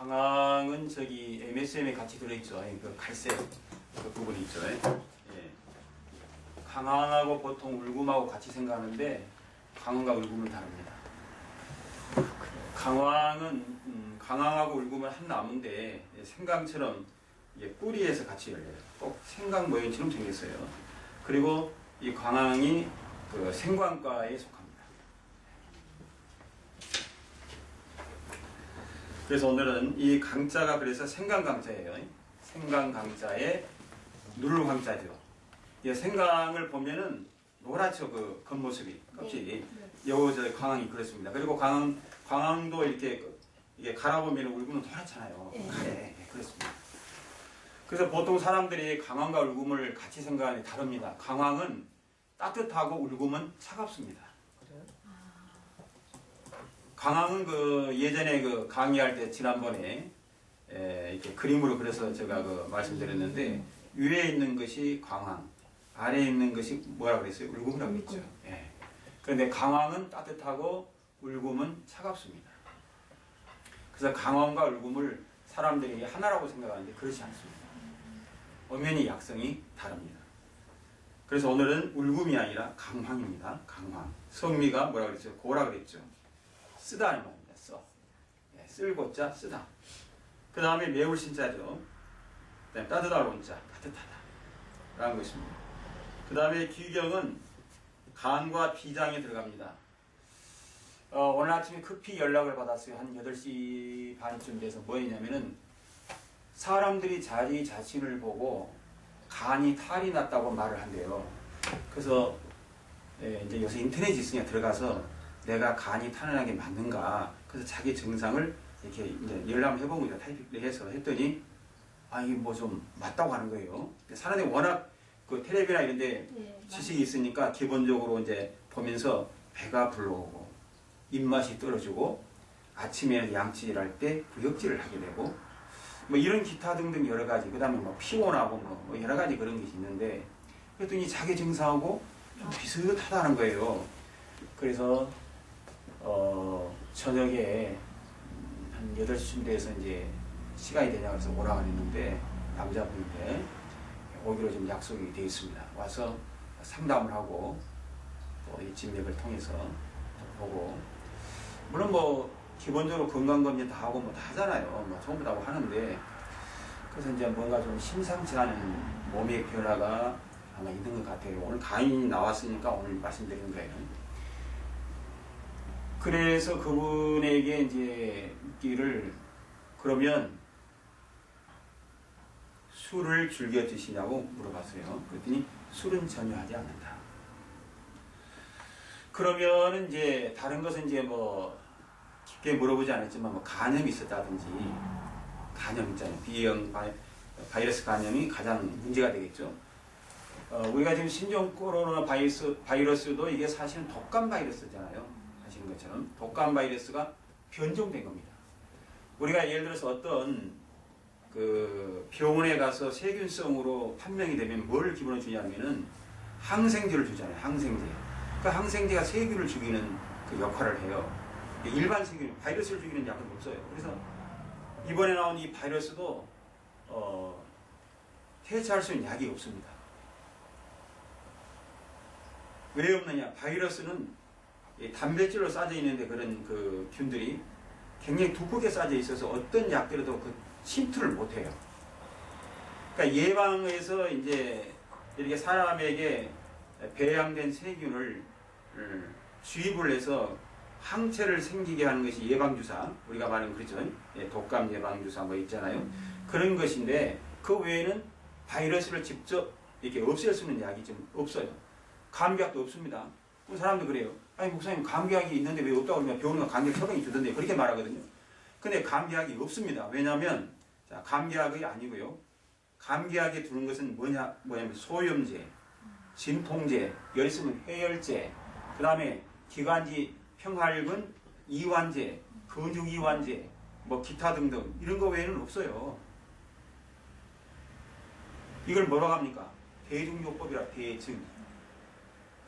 강황은 저기 MSM에 같이 들어있죠. 그 갈색 그 부분이 있죠. 예. 강황하고 보통 울금하고 같이 생각하는데 강황과 울금은 다릅니다. 강황은 음, 강황하고 울금은 한 나무인데 예, 생강처럼 이게 뿌리에서 같이 열려요. 꼭 생강 모형처럼 생겼어요. 그리고 이 광황이 그 생광과에 속합니다. 그래서 오늘은 이 강자가 그래서 생강 강자예요. 생강 강자에 누를 강자죠. 이 생강을 보면은 노랗죠 그 겉모습이 껍질이. 요저 광황이 그렇습니다. 그리고 광황 광황도 이렇게 그- 이게 갈아보면 울금은 노랗잖아요. 네. 네, 네, 그렇습니다. 그래서 보통 사람들이 강황과 울금을 같이 생각하는 게 다릅니다. 강황은 따뜻하고 울금은 차갑습니다. 강황은 그 예전에 그 강의할 때 지난번에 에, 이렇게 그림으로 그려서 제가 그 말씀드렸는데 위에 있는 것이 강황, 아래에 있는 것이 뭐라 그랬어요? 울금이라고 했죠. 예. 그런데 강황은 따뜻하고 울금은 차갑습니다. 그래서 강황과 울금을 사람들이 하나라고 생각하는데 그렇지 않습니다. 엄연히 약성이 다릅니다. 그래서 오늘은 울금이 아니라 강황입니다. 강황. 성미가 뭐라 그랬죠? 고라 그랬죠. 쓰다는 말입니다. 써. 예, 쓸고자 쓰다. 그 다음에 매울 신자죠. 그다음에 따뜻할 온자 따뜻하다. 라는 것입니다. 그 다음에 기경은 간과 비장에 들어갑니다. 어, 오늘 아침에 급히 연락을 받았어요. 한 8시 반쯤 돼서 뭐 했냐면은 사람들이 자기 자신을 보고 간이 탈이 났다고 말을 한대요. 그래서 예, 이제 요새 인터넷이 있으니까 들어가서 내가 간이 탈난 게 맞는가. 그래서 자기 증상을 이렇게 이제 열람을 해본 거죠. 타이핑을 해서 했더니 아 이게 뭐 좀 맞다고 하는 거예요. 사람들이 워낙 그 텔레비나 이런 데 네, 지식이 있으니까 기본적으로 이제 보면서 배가 불러오고 입맛이 떨어지고 아침에 양치질 할 때 구역질을 하게 되고 뭐 이런 기타 등등 여러 가지 그 다음에 뭐 피곤하고 뭐, 뭐 여러 가지 그런 것이 있는데 그랬더니 자기 증상하고 좀 비슷하다는 거예요. 그래서 어 저녁에 음, 한 8시쯤 돼서 이제 시간이 되냐 그래서 오라 그랬는데 남자분인데 오기로 좀 약속이 되어 있습니다. 와서 상담을 하고 또 이 진맥을 통해서 보고 물론 뭐 기본적으로 건강검진 다 하고 뭐 다 하잖아요. 뭐 전부 다 하는데 그래서 이제 뭔가 좀 심상치 않은 몸의 변화가 아마 있는 것 같아요. 오늘 강의 나왔으니까 오늘 말씀드리는 거예요. 그래서 그분에게 이제 묻기를 그러면 술을 즐겨 드시냐고 물어봤어요. 그랬더니 술은 전혀 하지 않는다. 그러면 이제 다른 것은 이제 뭐 깊게 물어보지 않았지만 뭐 간염이 있었다든지 간염 있잖아요. 바이, 바이러스 간염이 가장 문제가 되겠죠. 어, 우리가 지금 신종 코로나 바이러스, 바이러스도 이게 사실은 독감 바이러스잖아요. 것처럼 독감 바이러스가 변종된 겁니다. 우리가 예를 들어서 어떤 그 병원에 가서 세균성으로 판명이 되면 뭘 기본으로 주냐면은 항생제를 주잖아요. 항생제. 그 항생제가 세균을 죽이는 그 역할을 해요. 일반 세균, 바이러스를 죽이는 약은 없어요. 그래서 이번에 나온 이 바이러스도 어, 대체할 수 있는 약이 없습니다. 왜 없느냐? 바이러스는 이 단백질로 싸져 있는데 그런 그 균들이 굉장히 두껍게 싸져 있어서 어떤 약들에도 그 침투를 못 해요. 그러니까 예방에서 이제 이렇게 사람에게 배양된 세균을 음, 주입을 해서 항체를 생기게 하는 것이 예방주사. 우리가 말하는 그렇죠. 예, 독감 예방주사 뭐 있잖아요. 그런 것인데 그 외에는 바이러스를 직접 이렇게 없앨 수 있는 약이 좀 없어요. 감기약도 없습니다. 그 사람도 그래요. 아니 목사님 감기약이 있는데 왜 없다고 그러면 병원에 감기약 처방이 주던데 그렇게 말하거든요. 근데 감기약이 없습니다. 왜냐하면 자, 감기약이 아니고요. 감기약에 두는 것은 뭐냐 뭐냐면 소염제, 진통제, 열 있으면 해열제, 그 다음에 기관지 평활근 이완제, 근육 이완제, 뭐 기타 등등 이런 거 외에는 없어요. 이걸 뭐라고 합니까? 대중요법이라 대증.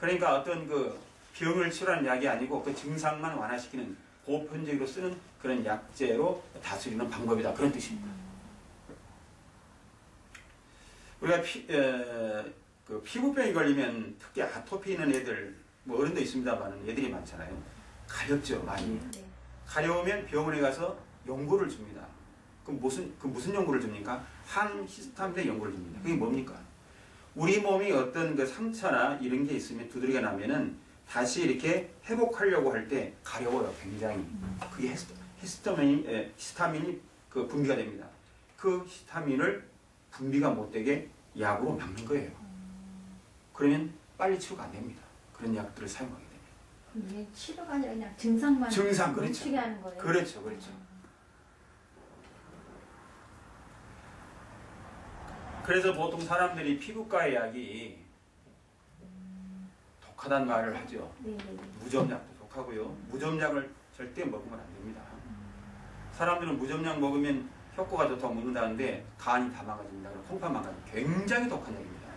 그러니까 어떤 그 병을 치료하는 약이 아니고 그 증상만 완화시키는 보편적으로 쓰는 그런 약재로 다스리는 방법이다 그런 뜻입니다. 우리가 피, 에, 그 피부병이 걸리면 특히 아토피 있는 애들 뭐 어른도 있습니다만 애들이 많잖아요. 가렵죠 많이. 네. 가려우면 병원에 가서 연고를 줍니다. 그럼 무슨 그 무슨 연고를 줍니까? 항히스타민의 연고를 줍니다. 그게 뭡니까? 우리 몸이 어떤 그 상처나 이런 게 있으면 두드리가 나면은 다시 이렇게 회복하려고 할 때 가려워요, 굉장히. 그게 히스타, 히스타민이 에, 히스타민이 그 분비가 됩니다. 그 히스타민을 분비가 못 되게 약으로 막는 거예요. 그러면 빨리 치료가 안 됩니다. 그런 약들을 사용하게 됩니다. 이게 치료가 아니라 그냥 증상만 증상, 그렇죠. 멈추게 하는 거예요. 그렇죠, 그렇죠. 그래서 보통 사람들이 피부과의 약이 독하다는 말을 하죠. 네, 네, 네. 무좀약도 독하고요. 무좀약을 절대 먹으면 안 됩니다. 사람들은 무좀약 먹으면 효과가 좋다고 먹는다는데 간이 다 망가집니다. 그럼 콩팥 망가져. 굉장히 독한 약입니다.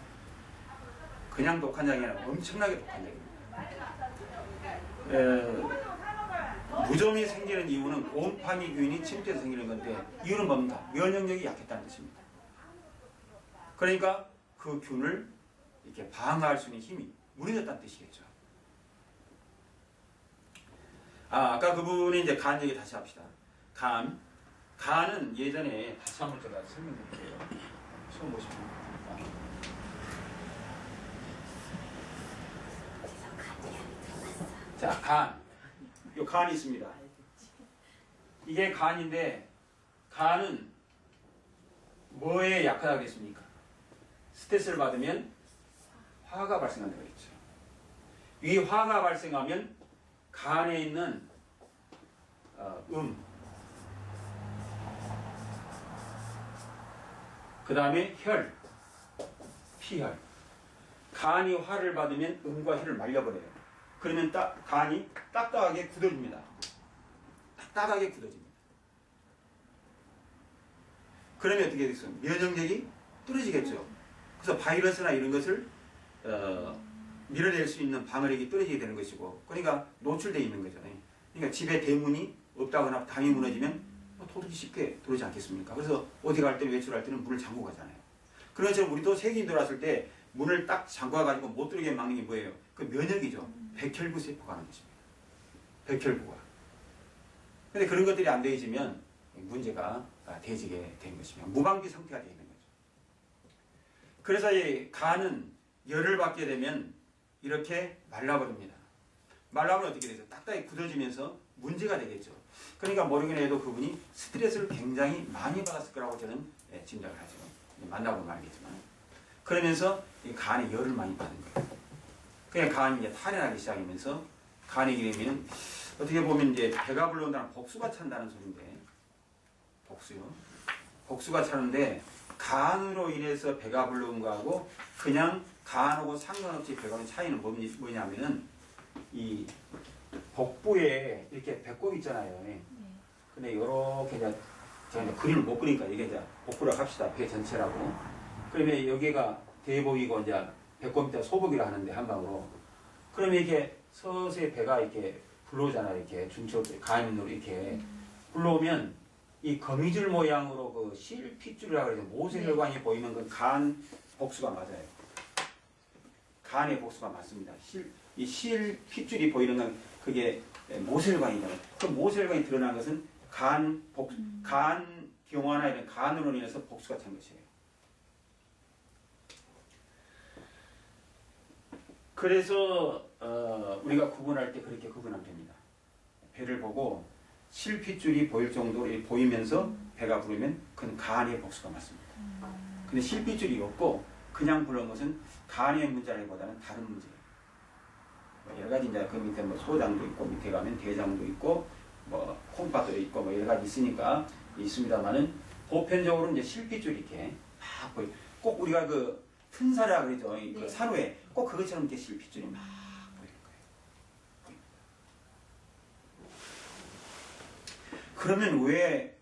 그냥 독한 약이 아니라 엄청나게 독한 약입니다. 에, 무좀이 생기는 이유는 곰팡이균이 침투해서 생기는 건데 이유는 뭡니까? 면역력이 약했다는 뜻입니다. 그러니까 그 균을 이렇게 방어할 수 있는 힘이 무너졌다는 뜻이겠죠. 아, 아까 그분이 이제 간 얘기 다시 합시다. 간. 간은 예전에 다시 한번 제가 설명드릴게요. 처음 보시면. 자, 간. 요 간이 있습니다. 이게 간인데, 간은 뭐에 약하다고 했습니까? 스트레스를 받으면 화가 발생한다고 했죠. 이 화가 발생하면 간에 있는 어, 음, 그 다음에 혈, 피혈. 간이 화를 받으면 음과 혈을 말려버려요. 그러면 딱 간이 딱딱하게 굳어집니다. 딱딱하게 굳어집니다. 그러면 어떻게 되겠어요? 면역력이 떨어지겠죠. 그래서 바이러스나 이런 것을 어, 밀어낼 수 있는 방어력이 떨어지게 되는 것이고, 그러니까 노출되어 있는 거죠. 그러니까 집에 대문이 없다거나 담이 무너지면 뭐 도둑이 쉽게 들어오지 않겠습니까? 그래서 어디 갈때 외출할 때는 문을 잠그고 가잖아요. 그런 것처럼 우리도 세균이 들어왔을 때 문을 딱 잠궈가지고 못 들어오게 막는 게 뭐예요? 그 면역이죠. 백혈구 세포가 하는 것입니다. 백혈구가. 근데 그런 것들이 안 되어지면 문제가 되지게 되는 것입니다. 무방비 상태가 되어 있는 거죠. 그래서 이 간은 열을 받게 되면 이렇게 말라버립니다. 말라면 어떻게 되죠? 딱딱히 굳어지면서 문제가 되겠죠. 그러니까 모르긴 해도 그분이 스트레스를 굉장히 많이 받았을 거라고 저는 예, 짐작을 하죠. 만나보면 알겠지만. 그러면서 이 간에 열을 많이 받은 거예요. 그냥 간이 이제 탈해나기 시작하면서 간에 기르면 어떻게 보면 이제 배가 불러온다는 복수가 찬다는 소리인데 복수요. 복수가 차는데 간으로 인해서 배가 불러온 거하고 그냥 간하고 상관없이 오는 차이는 뭐냐- 뭐냐면은 이 복부에 이렇게 배꼽 있잖아요. 네. 근데 이렇게 이제 제가 이제 그림을 못 그리니까 이게 이제 복부라고 합시다. 배 전체라고. 그러면 여기가 대복이고 이제 배꼽 밑에 소복이라 하는데 한방으로. 그러면 이렇게 서서히 배가 이렇게 불러오잖아요. 이렇게 중첩 간으로 이렇게 불러오면 이 거미줄 모양으로 그 실핏줄이라고 그러죠. 모세혈관이 보이는 그 간 복수가 맞아요. 간의 복수가 맞습니다. 실, 이 실 핏줄이 보이는 건 그게 모세혈관이잖아요. 그 모세혈관이 드러난 것은 간 복, 간 경화나 이런 간으로 인해서 복수가 찬 것이에요. 그래서 어, 우리가 구분할 때 그렇게 구분하면 됩니다. 배를 보고 실핏줄이 보일 정도로 보이면서 배가 부르면 그건 간의 복수가 맞습니다. 근데 실핏줄이 없고 그냥 부른 것은 간의 문제라기보다는 다른 문제예요. 뭐 여러 가지 이제 그 밑에 뭐 소장도 있고 밑에 가면 대장도 있고 뭐 콩팥도 있고 뭐 여러 가지 있으니까 있습니다만은 보편적으로 이제 실핏줄이 이렇게 막 보이. 꼭 우리가 그 튼사라 그러죠. 이그 네. 산후에 꼭 그것처럼 이렇게 실핏줄이 막 보이는 거예요. 그러면 왜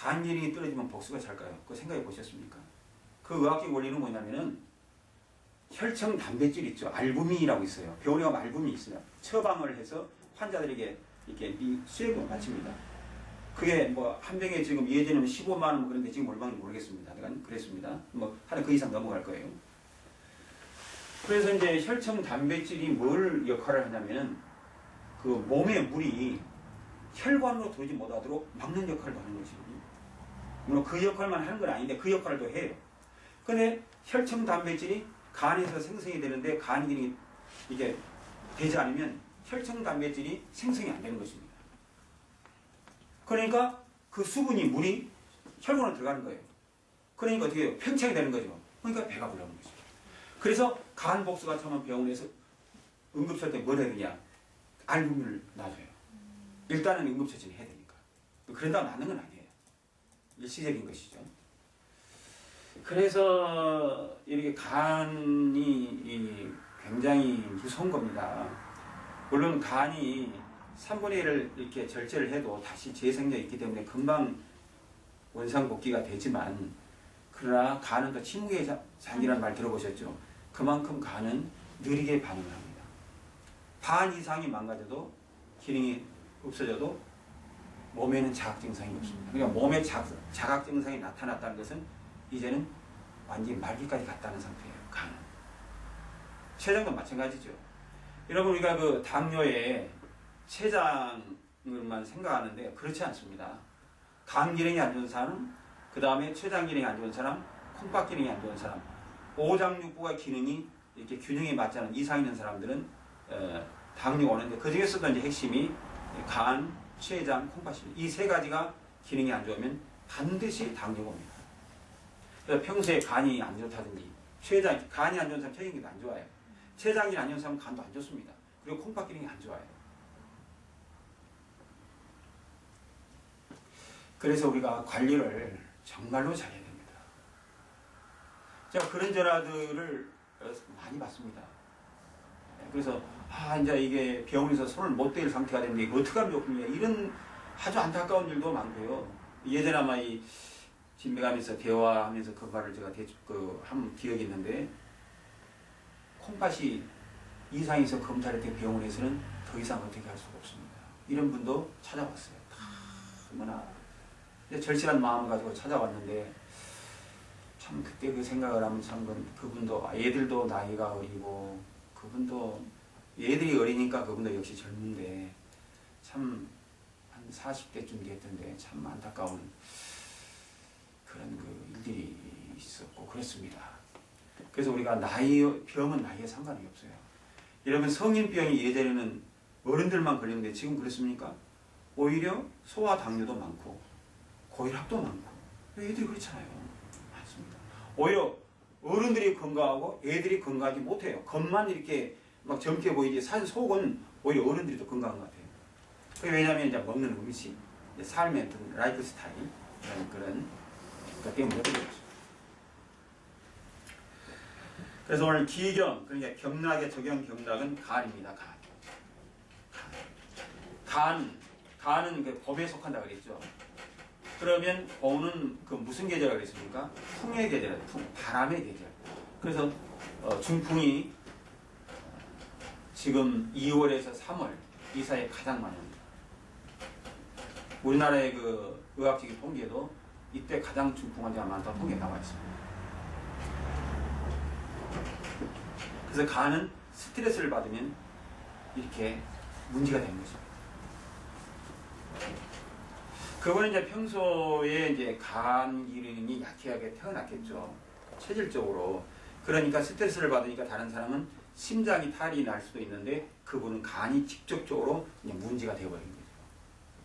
간 기능이 떨어지면 복수가 잘까요? 그 생각해 보셨습니까? 그 의학적 원리는 뭐냐면은 혈청 단백질 있죠. 알부민이라고 있어요. 병원에 알부민이 있어요. 처방을 해서 환자들에게 이렇게 이 수액을 바칩니다. 그게 뭐 한 병에 지금 예전에는 15만 원 그런데 지금 얼마인지 모르겠습니다. 내가 그랬습니다. 뭐 하나 그 이상 넘어갈 거예요. 그래서 이제 혈청 단백질이 뭘 역할을 하냐면은 그 몸의 물이 혈관으로 들어오지 못하도록 막는 역할을 하는 것이거든요. 물론 그 역할만 하는 건 아닌데 그 역할도 해요. 근데 혈청 단백질이 간에서 생성이 되는데 간 기능이 이게 되지 않으면 혈청 단백질이 생성이 안 되는 것입니다. 그러니까 그 수분이 물이 혈관으로 들어가는 거예요. 그러니까 어떻게 해요? 팽창이 되는 거죠. 그러니까 배가 불러오는 거죠. 그래서 간 복수가 처음 병원에서 응급처 때뭘 해야 되냐? 알부민을 놔줘요. 일단은 응급처치는 해야 되니까. 그런다고 낫는 건 아니에요. 일시적인 것이죠. 그래서 이렇게 간이 이 굉장히 무서운 겁니다. 물론 간이 3분의 1을 이렇게 절제를 해도 다시 재생력이 있기 때문에 금방 원상복귀가 되지만 그러나 간은 또 침묵의 자- 잔이라는 말 들어보셨죠? 그만큼 간은 느리게 반응을 합니다. 반 이상이 망가져도 기능이 없어져도 몸에는 자각 증상이 없습니다. 그러니까 몸에 자, 자각 증상이 나타났다는 것은 이제는 완전히 말기까지 갔다는 상태예요. 간은. 췌장도 마찬가지죠. 여러분 우리가 그 당뇨에 췌장을만 생각하는데 그렇지 않습니다. 간 기능이 안 좋은 사람, 그 다음에 췌장 기능이 안 좋은 사람, 콩팥 기능이 안 좋은 사람, 오장육부가 기능이 이렇게 균형에 맞지 않은 이상 있는 사람들은 어, 당뇨가 오는데 그 중에서도 이제 핵심이 간, 췌장, 콩팥입니다. 이 세 가지가 기능이 안 좋으면 반드시 당뇨가 옵니다. 그래서 평소에 간이 안 좋다든지 췌장, 간이 안 좋은 사람 췌장기도 안 좋아요. 췌장이 안 좋은 사람 간도 안 좋습니다. 그리고 콩팥 기능이 안 좋아요. 그래서 우리가 관리를 정말로 잘해야 됩니다. 제가 그런 전화들을 어, 많이 받습니다. 네, 그래서 아 이제 이게 병원에서 손을 못댈 상태가 됐는데 어떻게 하면 좋겠냐 이런 아주 안타까운 일도 많고요. 예전에 아마 이 진맥하면서 대화하면서 그 말을 제가 대충 그한 기억이 있는데 콩팥이 이상해서 검사를 때 병원에서는 더 이상 어떻게 할 수가 없습니다. 이런 분도 찾아왔어요. 다 얼마나 절실한 마음 가지고 찾아왔는데 참 그때 그 생각을 하면 참 그- 그분도 아, 얘들도 나이가 어리고 그분도 얘들이 어리니까 그분도 역시 젊은데 참 한 40대쯤 됐던데 참 안타까운 그런 그 일들이 있었고 그렇습니다. 그래서 우리가 나이 병은 나이에 상관이 없어요. 여러분 성인병이 예전에는 어른들만 걸렸는데 지금 그렇습니까? 오히려 소아 당뇨도 많고 고혈압도 많고 애들이 그렇잖아요. 많습니다. 오히려 어른들이 건강하고 애들이 건강하지 못해요. 겉만 이렇게 막 젊게 보이지 사실 속은 오히려 어른들이 더 건강한 것 같아요. 왜냐하면 이제 먹는 음식, 삶의 라이프 스타일 그런 그런 것 때문에 그런 거죠. 그래서 오늘 기경 그러니까 경락의 적용 경락은 간입니다. 간. 간. 간은 그 법에 속한다 그랬죠. 그러면 봄은 그 무슨 계절이라고 그랬습니까? 풍의 계절, 풍, 바람의 계절. 그래서 어, 중풍이 지금 2월에서 3월 이 사이에 가장 많이 옵니다. 우리나라의 그 의학적인 통계도 이때 가장 중풍 환자가 많다고 통계에 나와 있습니다. 그래서 간은 스트레스를 받으면 이렇게 문제가 되는 것입니다. 그거는 이제 평소에 이제 간 기능이 약하게 태어났겠죠. 체질적으로. 그러니까 스트레스를 받으니까 다른 사람은 심장이 탈이 날 수도 있는데 그분은 간이 직접적으로 문제가 되어버린 거죠.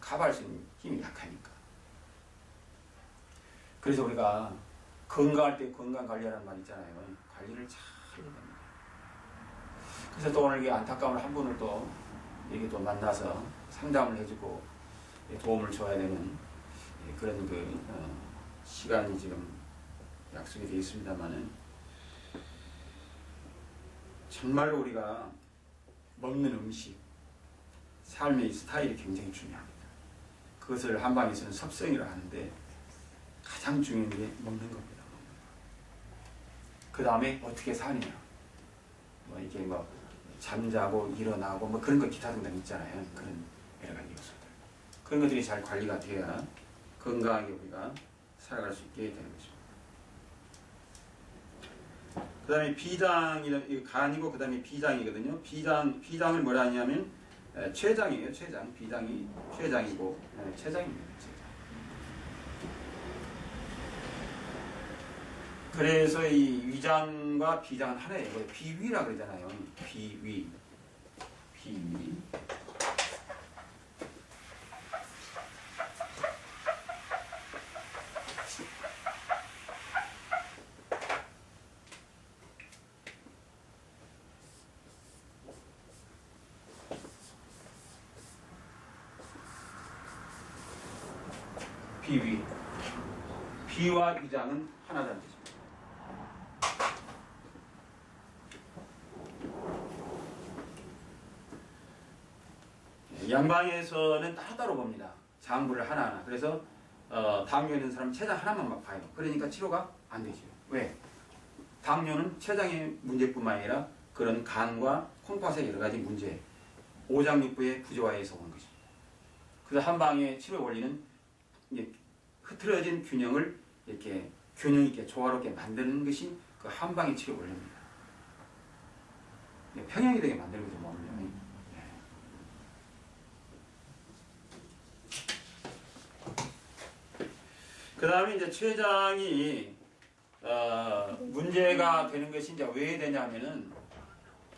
커버할 수 있는 힘이 약하니까. 그래서 우리가 건강할 때 건강 관리하라는 말 있잖아요. 관리를 잘 해야 됩니다. 그래서 또 오늘 이 안타까운 한 분을 또 이렇게 또 만나서 상담을 해주고 도움을 줘야 되는 그런 그 어, 시간이 지금 약속이 되어 있습니다만은 정말로 우리가 먹는 음식, 삶의 스타일이 굉장히 중요합니다. 그것을 한방에서는 섭성이라 하는데 가장 중요한 게 먹는 겁니다. 그 다음에 어떻게 사느냐. 뭐 이게 뭐 잠자고 일어나고 뭐 그런 거 기타 등등 있잖아요. 그런 여러 가지 그런 것들이 잘 관리가 돼야 건강하게 우리가 살아갈 수 있게 되는 것입니다. 그 다음에 비장이 이거 간이고 그 다음에 비장이거든요. 비장 비장을 뭐라 하냐면 에, 췌장이에요. 췌장 비장이 췌장이고 에, 췌장입니다. 췌장. 그래서 이 위장과 비장은 하나예요. 비위라 그러잖아요. 비위 비위. 비위. 비와 위장은 하나라는 뜻입니다. 양방에서는 따로따로 봅니다. 장부를 하나하나. 그래서 어, 당뇨 있는 사람 췌장 하나만 막 봐요. 그러니까 치료가 안 되죠. 왜? 당뇨는 췌장의 문제뿐만 아니라 그런 간과 콩팥의 여러 가지 문제, 오장육부의 부조화에서 온 것입니다. 그래서 한방의 치료 원리는 흐트러진 균형을 이렇게 균형 있게 조화롭게 만드는 것이 그 한방의 치료 원리입니다. 네, 평형이 되게 만드는 거죠, 몸을. 그 다음에 이제 췌장이 어, 문제가 되는 것이 이제 왜 되냐면은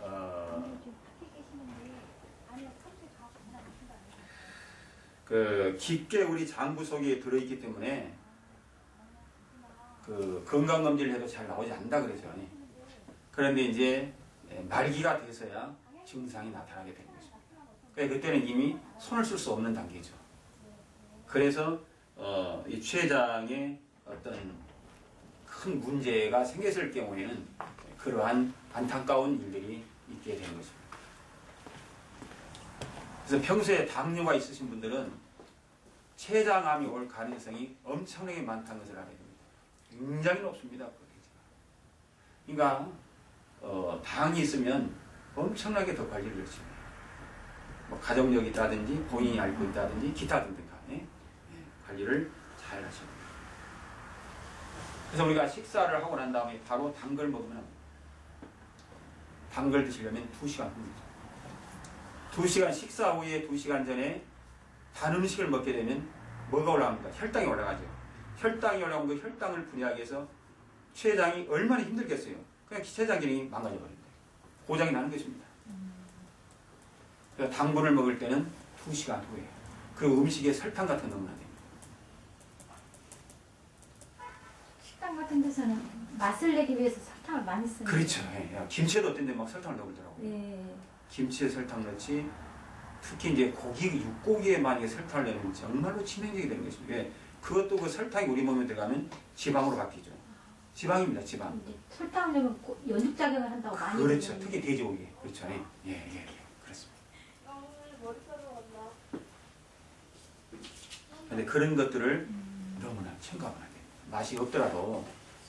어, 그 깊게 우리 장부 속에 들어있기 때문에 그 건강 검진을 해도 잘 나오지 않는다 그러죠. 그런데 이제 말기가 돼서야 증상이 나타나게 되는 거죠. 그러니까 그때는 이미 손을 쓸 수 없는 단계죠. 그래서 어, 이 췌장에 어떤 큰 문제가 생겼을 경우에는 그러한 안타까운 일들이 있게 되는 것입니다. 그래서 평소에 당뇨가 있으신 분들은 췌장암이 올 가능성이 엄청나게 많다는 것을 알아야 됩니다. 굉장히 높습니다. 그러니까 어, 당이 있으면 엄청나게 더 관리를 열심히 해요. 뭐 가정력이 있다든지 본인이 앓고 있다든지 기타 예, 관리를 잘 하셔야 됩니다. 그래서 우리가 식사를 하고 난 다음에 바로 단걸 먹으면 안 돼요. 단걸 드시려면 2시간 후입니다. 2시간 식사 후에 2시간 전에 단 음식을 먹게 되면 뭐가 올라갑니까? 혈당이 올라가죠. 혈당이 올라온 그 혈당을 분해하기 위해서 췌장이 얼마나 힘들겠어요. 그냥 췌장 기능이 망가져 버립니다. 고장이 나는 것입니다. 그래서 당분을 먹을 때는 2시간 후에 그 음식에 설탕 같은 거 넣으면 안 식당 같은 데서는 맛을 내기 위해서 설탕을 많이 쓰는 그렇죠. 예, 예. 김치에도 어떤 데막 설탕을 넣더라고요. 예. 김치에 설탕 넣지 특히 이제 고기, 육고기에 만약에 설탕을 넣으면 정말로 치명적이 되는 것입니다. 왜? 그것도 그 설탕이 우리 몸에 들어가면 지방으로 바뀌죠. 지방입니다, 지방. 이제 설탕을 넣으면 고- 연육작용을 한다고 많이 그렇죠. 특히 돼지고기. 그렇죠. 예, 예, 예. 그렇습니다. 근데 그런 것들을 너무나 첨가하면 안 돼요. 맛이 없더라도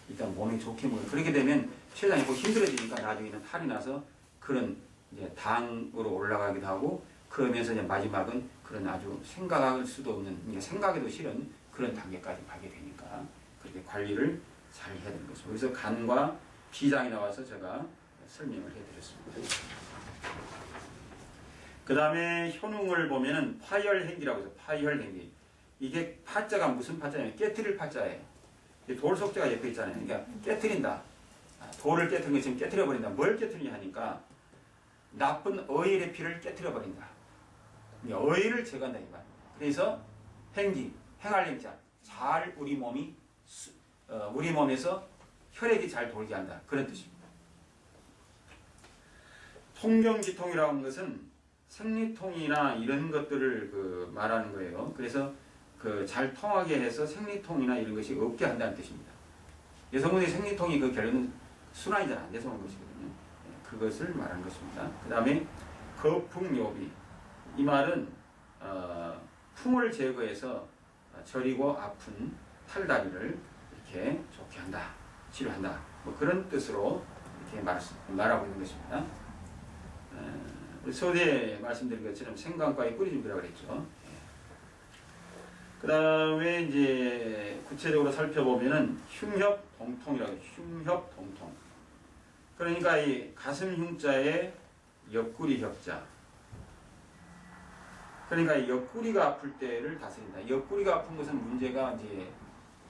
일단 몸에 좋게 먹어요. 그렇게 되면 췌장이 꼭 힘들어지니까 나중에는 탈이 나서 그런 이제 당으로 올라가기도 하고 그러면서 이제 마지막은 그런 아주 생각할 수도 없는 생각에도 싫은 그런 단계까지 가게 되니까 그렇게 관리를 잘 해야 되는 것입니다. 그래서 간과 비장이 나와서 제가 설명을 해드렸습니다. 그 다음에 현웅을 보면은 파열행기라고 해서 파열행기. 이게 파자가 무슨 파자냐면 깨트릴 파자예요. 이돌 속자가 옆에 있잖아요. 그러니까 깨트린다. 아, 돌을 깨트린 것 지금 깨트려 버린다. 뭘 깨트리냐 하니까 나쁜 어일의 피를 깨트려 버린다. 그러니까 어일을 제거한다 이 말. 그래서 행기, 행할 행자. 잘 우리 몸이 수- 어, 우리 몸에서 혈액이 잘 돌게 한다. 그런 뜻입니다. 통경기통이라고 하는 것은 생리통이나 이런 것들을 그 말하는 거예요. 그래서 그 잘 통하게 해서 생리통이나 이런 것이 없게 한다는 뜻입니다. 여성분의 생리통이 그 결론은 순환이 잘 안 돼서 오는 것이거든요. 예, 그것을 말하는 것입니다. 그 다음에 거풍요비. 이 말은 어, 풍을 제거해서 저리고 아픈 탈다리를 이렇게 좋게 한다, 치료한다. 뭐 그런 뜻으로 이렇게 말, 말하고 있는 것입니다. 에, 우리 서두에 말씀드린 것처럼 생강과의 뿌리준비라고 그랬죠. 예. 그 다음에 이제 구체적으로 살펴보면은 흉협 동통이라고 해요. 흉협 동통. 그러니까 이 가슴 흉자에 옆구리 협자. 그러니까 이 옆구리가 아플 때를 다스린다. 옆구리가 아픈 것은 문제가 이제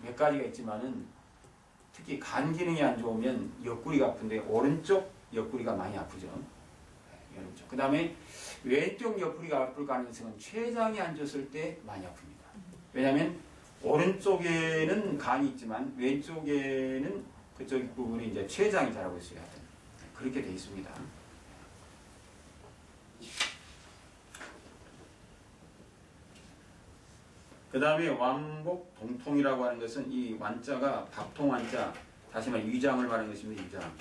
몇 가지가 있지만은 특히 간 기능이 안 좋으면 옆구리가 아픈데 오른쪽 옆구리가 많이 아프죠. 네. 그 다음에 왼쪽 옆구리가 아플 가능성은 췌장이 안 좋을 때 많이 아픕니다. 왜냐하면 오른쪽에는 간이 있지만 왼쪽에는 그쪽 부분이 이제 췌장이 자라고 있어요. 그렇게 돼 있습니다. 그 다음에 완복 동통이라고 하는 것은 이 완자가 밥통 완자, 다시 말해 위장을 말하는 것입니다. 위장.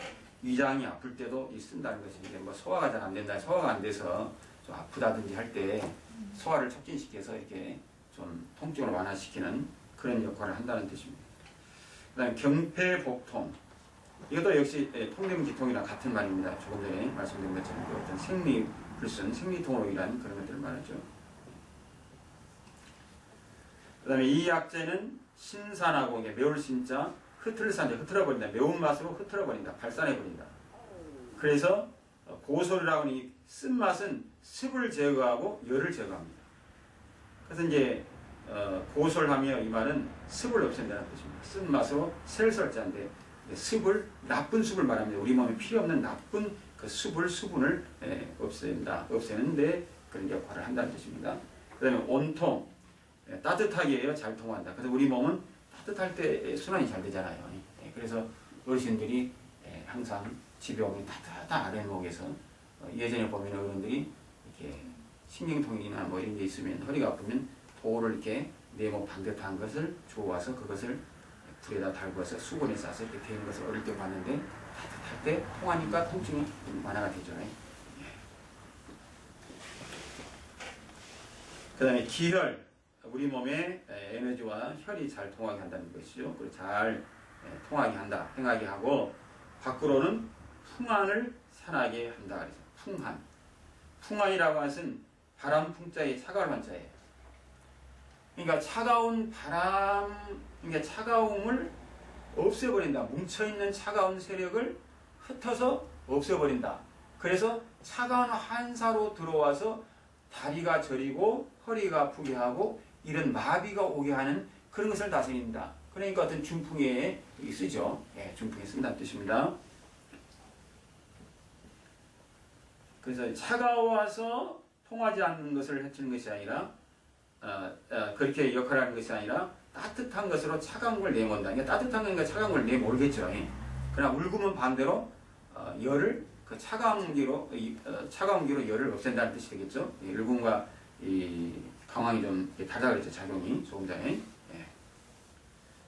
위장이 아플 때도 이 쓴다는 것입니다. 뭐 소화가 잘 안 된다, 소화가 안 돼서 좀 아프다든지 할 때 소화를 촉진시켜서 이렇게 좀 통증을 완화시키는 그런 역할을 한다는 뜻입니다. 그 다음에 경폐복통. 이것도 역시 예, 통념기통이랑 같은 말입니다. 조금 전에 말씀드린 것처럼 그 어떤 생리를 쓴 생리통으로 인한 그런 것들을 말하죠. 그 다음에 이 약재는 신산하고 매울 신자 흐트러산자 흐트러버린다. 매운맛으로 흐트러버린다. 발산해버린다. 그래서 어, 고소리라고 하는 이 쓴맛은 습을 제거하고 열을 제거합니다. 그래서 이제 어, 고솔하며 이 말은 습을 없앤다는 뜻입니다. 쓴맛으로 셀 설자인데 습을 나쁜 습을 말합니다. 우리 몸에 필요 없는 나쁜 그 습을 수분을 예, 없앤다. 없애는데 그런 역할을 한다는 뜻입니다. 그다음에 온통 예, 따뜻하게. 잘 통한다. 그래서 우리 몸은 따뜻할 때 순환이 잘 되잖아요. 예, 그래서 어르신들이 예, 항상 집에 오면 따뜻한 아랫목에서 어, 예전에 보면 어른들이 이렇게 신경통이나 뭐 이런 게 있으면 허리가 아프면 돌을 이렇게 네모 반듯한 것을 주워와서 그것을 불에다 달궈서 수건에 싸서 이렇게 되는 것을 어릴 때 봤는데 따뜻할 때 통하니까 통증이 좀 완화가 되죠. 그 다음에 기혈, 우리 몸의 에너지와 혈이 잘 통하게 한다는 것이죠. 그리고 잘 에, 통하게 한다, 행하게 하고 밖으로는 풍한을 산하게 한다. 그래서 풍한. 풍한이라고 하는 바람 풍자의 차가운 한자예요. 그러니까 차가운 바람, 그러니까 차가움을 없애버린다. 뭉쳐있는 차가운 세력을 흩어서 없애버린다. 그래서 차가운 한사로 들어와서 다리가 저리고 허리가 아프게 하고 이런 마비가 오게 하는 그런 것을 다스린다. 그러니까 어떤 중풍에 쓰죠. 예, 중풍에 쓴다는 뜻입니다. 그래서 차가워서 통하지 않는 것을 해치는 것이 아니라 어, 어, 그렇게 역할을 하는 것이 아니라 따뜻한 것으로 차가운 걸 내몬다. 그러니까 따뜻한 거니까 차가운 걸 내몰겠죠. 예. 그러나 울금은 반대로 어, 열을 그 차가운 기로 이, 어, 차가운 기로 열을 없앤다는 뜻이 되겠죠. 이 울금과 이 강황이 좀 다르다 그랬죠. 작용이 조금 전에. 예.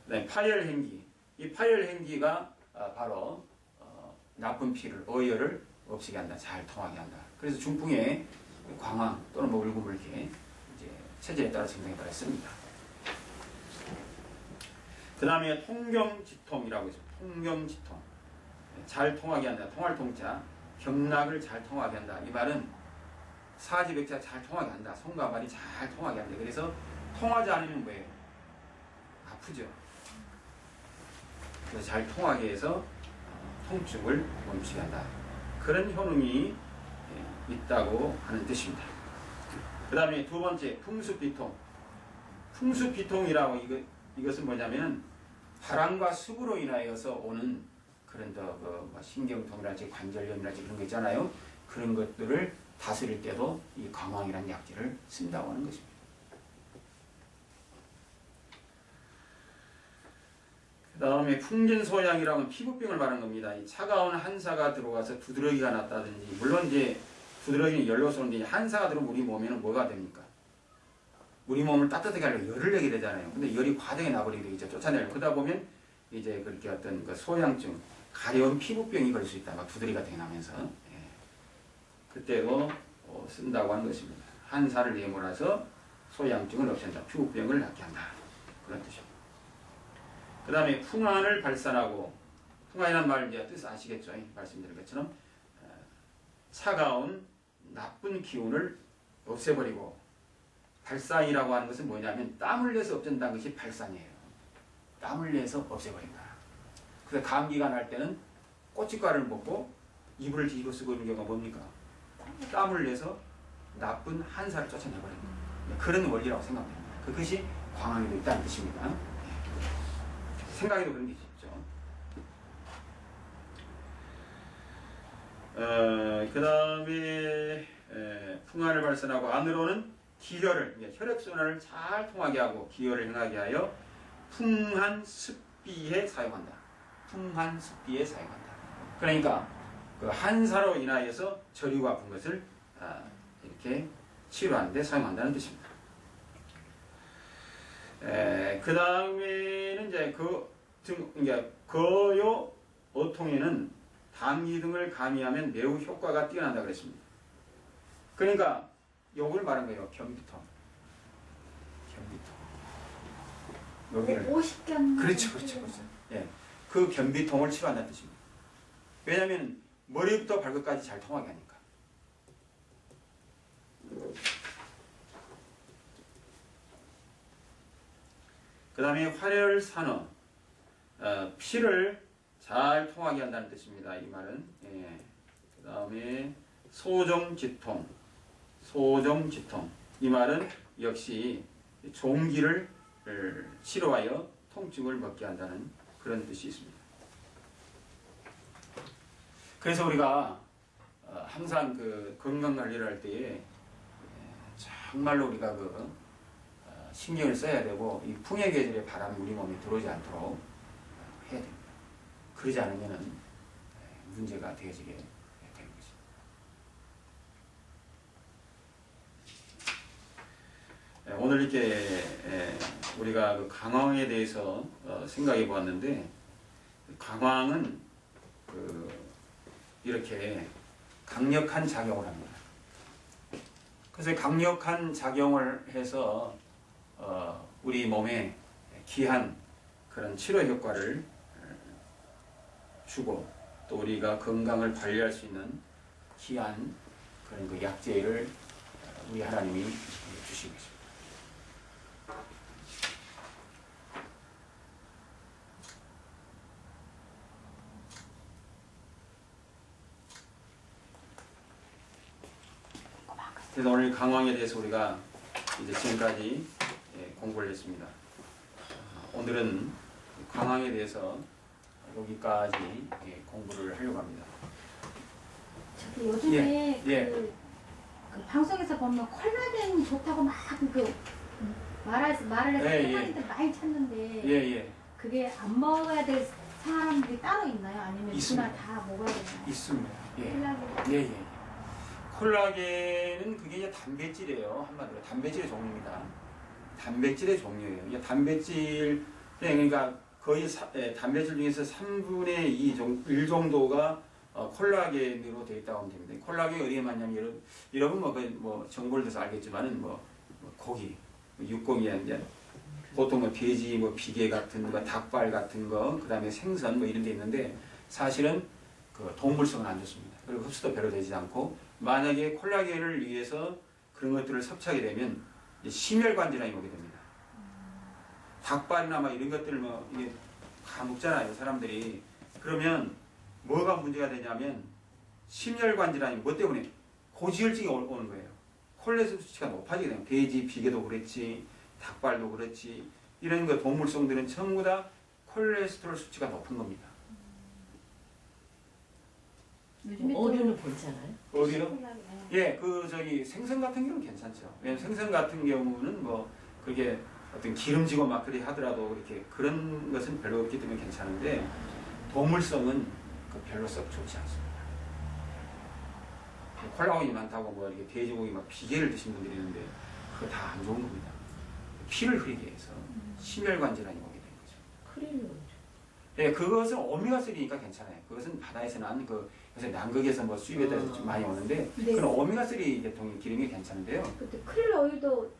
그다음에 파열 행기. 이 파열 행기가 어, 바로 어, 나쁜 피를 어혈을 없애게 한다. 잘 통하게 한다. 그래서 중풍에 광황 또는 뭐 이렇게 이제 체질에 따라 증상에 따라 씁니다. 그 다음에 통경지통이라고 있어요. 통경지통. 잘 통하게 한다. 통할 통자. 경락을 잘 통하게 한다. 이 말은 사지백자 잘 통하게 한다. 손과 발이 잘 통하게 한다. 그래서 통하지 않으면 뭐예요? 아프죠. 그래서 잘 통하게 해서 어, 통증을 멈추게 한다. 그런 효능이 예, 있다고 하는 뜻입니다. 그 다음에 두 번째 풍수비통. 풍수비통이라고 이거, 이것은 뭐냐면 바람과 습으로 인하여서 오는 그런 더 그 신경통이랄지 관절염이랄지 그런 거 있잖아요. 그런 것들을 다스릴 때도 이 강황이라는 약재를 쓴다고 하는 것입니다. 그 다음에 풍진소양이라는 피부병을 말하는 겁니다. 이 차가운 한사가 들어가서 두드러기가 났다든지 물론 이제 두드러기는 열로서인데 한사가 들어오면 우리 몸에는 뭐가 됩니까? 우리 몸을 따뜻하게 하려고 열을 내게 되잖아요. 근데 열이 과다하게 나버리게 되겠죠. 쫓아내려고. 그러다 보면 이제 그렇게 어떤 그 소양증, 가려운 피부병이 걸수 있다. 막 두드러기 같은 게 나면서. 예. 그때도 어, 쓴다고 하는 것입니다. 한사를 내몰아서 소양증을 없앤다. 피부병을 낫게 한다. 그런 뜻입니다. 그 다음에 풍안을 발산하고 풍안이라는 말 이제 뜻 아시겠죠? 말씀드린 것처럼 어, 차가운 나쁜 기운을 없애버리고 발산이라고 하는 것은 뭐냐면 땀을 내서 없앤다는 것이 발산이에요. 땀을 내서 없애버린다. 그래서 감기가 날 때는 꼬치과를 먹고 이불을 뒤로 쓰고 있는 경우가 뭡니까? 땀을 내서 나쁜 한사를 쫓아내버린다. 그런 원리라고 생각됩니다. 그것이 광항에도 있다는 뜻입니다. 생각에도 그런 게 있죠. 어, 그 다음에 풍화를 발산하고 안으로는 기혈을 혈액순환을 잘 통하게 하고 기혈을 행하게 하여 풍한 습비에 사용한다. 풍한 습비에 사용한다. 그러니까 그 한사로 인하여서 저리고 아픈 것을 아, 이렇게 치료하는데 사용한다는 뜻입니다. 그 다음에는 이제 그 등, 이제 거요 어통에는 당기 등을 가미하면 매우 효과가 뛰어난다 그랬습니다. 그러니까 요걸 말한 거예요. 경비통. 경비통. 여기를 50견. 그렇죠, 그렇죠, 그렇죠. 예, 그 변비통을 치료한다는 뜻입니다. 왜냐하면 머리부터 발끝까지 잘 통하게 하니까. 그 다음에 활혈산어, 어, 피를 잘 통하게 한다는 뜻입니다. 이 말은. 예. 그 다음에 소정지통, 소정지통. 이 말은 역시 종기를 치료하여 통증을 먹게 한다는 그런 뜻이 있습니다. 그래서 우리가 어, 항상 그 건강 관리를 할 때에 에, 정말로 우리가 그 어, 신경을 써야 되고 이 풍의 계절의 바람이 우리 몸에 들어오지 않도록 어, 해야 됩니다. 그러지 않으면은 에, 문제가 되어지게 되는 거죠. 에, 오늘 이렇게 에, 우리가 그 강황에 대해서 어, 생각해 보았는데 강황은 그 이렇게 강력한 작용을 합니다. 그래서 강력한 작용을 해서 어, 우리 몸에 귀한 그런 치료 효과를 어, 주고 또 우리가 건강을 관리할 수 있는 귀한 그런 그 약재를 어, 우리 하나님이 주시고 계십니다. 그래서 오늘 강황에 대해서 우리가 이제 지금까지 예, 공부를 했습니다. 아, 오늘은 강황에 대해서 여기까지 예, 공부를 하려고 합니다. 저기 요즘에 예, 예. 그, 그 방송에서 보면 콜라겐 좋다고 막 그 말할 말을 해서 예, 예. 콜라겐들 많이 찾는데 예, 예. 그게 안 먹어야 될 사람들이 따로 있나요? 아니면 있습니다. 누구나 다 먹어야 되나요? 있습니다. 예. 콜라겐 예, 예. 콜라겐은 그게 이제 단백질이에요. 한마디로 단백질의 종류입니다. 단백질의 종류예요. 이게 단백질 네, 그러니까 거의 사, 예, 단백질 중에서 3분의 2 정도, 1 정도가 어, 콜라겐으로 되어 있다고 하면 됩니다. 콜라겐이 어디에 많냐면 여러분, 여러분 뭐, 그, 뭐 정보를 들어서 알겠지만은 뭐, 뭐 고기, 뭐 육고기 이제 보통 뭐 돼지, 뭐 비계 같은 거, 닭발 같은 거, 그 다음에 생선 뭐 이런 데 있는데 사실은 그 동물성은 안 좋습니다. 그리고 흡수도 별로 되지 않고 만약에 콜라겐을 위해서 그런 것들을 섭취하게 되면 심혈관 질환이 오게 됩니다. 닭발이나 막 이런 것들을 뭐 이게 다 먹잖아요, 사람들이. 그러면 뭐가 문제가 되냐면 심혈관 질환이 뭐 때문에 고지혈증이 오- 오는 거예요. 콜레스테롤 수치가 높아지게 되면 돼지, 비계도 그렇지, 닭발도 그렇지 이런 거 동물성들은 전부 다 콜레스테롤 수치가 높은 겁니다. 어류는 괜찮아요? 예. 예, 그 저기 생선 같은 경우는 괜찮죠. 왜냐면 생선 같은 경우는 뭐 그게 어떤 기름지고 막 그리 하더라도 이렇게 그런 것은 별로 없기 때문에 괜찮은데 동물성은 그 별로 썩 좋지 않습니다. 콜라겐이 많다고 뭐 이렇게 돼지고기 막 비계를 드신 분들이 있는데 그거 다 안 좋은 겁니다. 피를 흐리게 해서 심혈관 질환이 오게 되는 거죠. 크릴은 예, 그것은 오메가3니까 괜찮아요. 그것은 바다에서 난 그, 요새 남극에서 뭐 수입에 따라서 좀 많이 오는데, 네. 그건 오메가3 계통의 기름이 괜찮은데요. 그때 크릴 오일도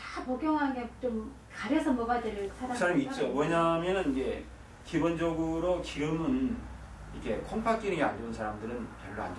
다 복용하게 좀 가려서 먹어야 될 사람이 있죠. 뭐냐면은 이제 기본적으로 기름은 이렇게 콩팥 기능이 안 좋은 사람들은 별로 안 좋.